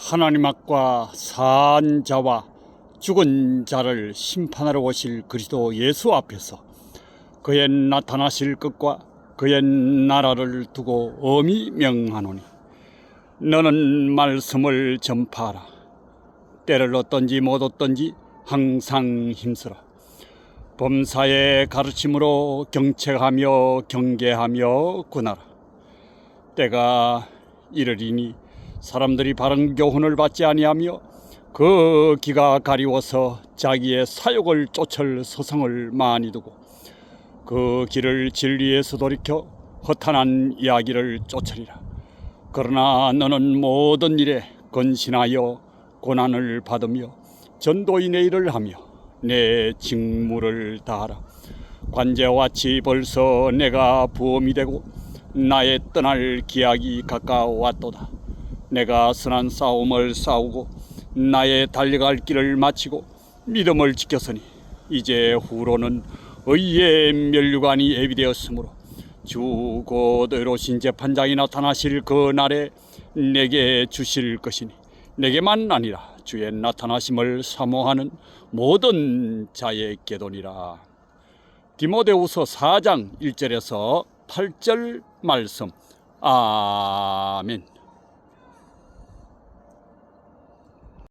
하나님 앞과 산 자와 죽은 자를 심판하러 오실 그리스도 예수 앞에서 그의 나타나실 것과 그의 나라를 두고 엄히 명하노니 너는 말씀을 전파하라. 때를 얻든지 못 얻든지 항상 힘쓰라. 범사의 가르침으로 경책하며 경계하며 군하라. 때가 이르리니 사람들이 바른 교훈을 받지 아니하며 그 기가 가리워서 자기의 사욕을 쫓을 서성을 많이 두고 그 길을 진리에서 돌이켜 허탄한 이야기를 쫓으리라. 그러나 너는 모든 일에 건신하여 고난을 받으며 전도인의 일을 하며 내 직무를 다하라. 관제와 치 벌써 내가 부험이 되고 나의 떠날 기약이 가까워왔도다 내가 선한 싸움을 싸우고 나의 달려갈 길을 마치고 믿음을 지켰으니 이제 후로는 의의 면류관이 예비되었으므로 주 곧 의로신 재판장이 나타나실 그 날에 내게 주실 것이니 내게만 아니라 주의 나타나심을 사모하는 모든 자에게도니라. 디모데후서 4장 1절에서 8절 말씀. 아멘.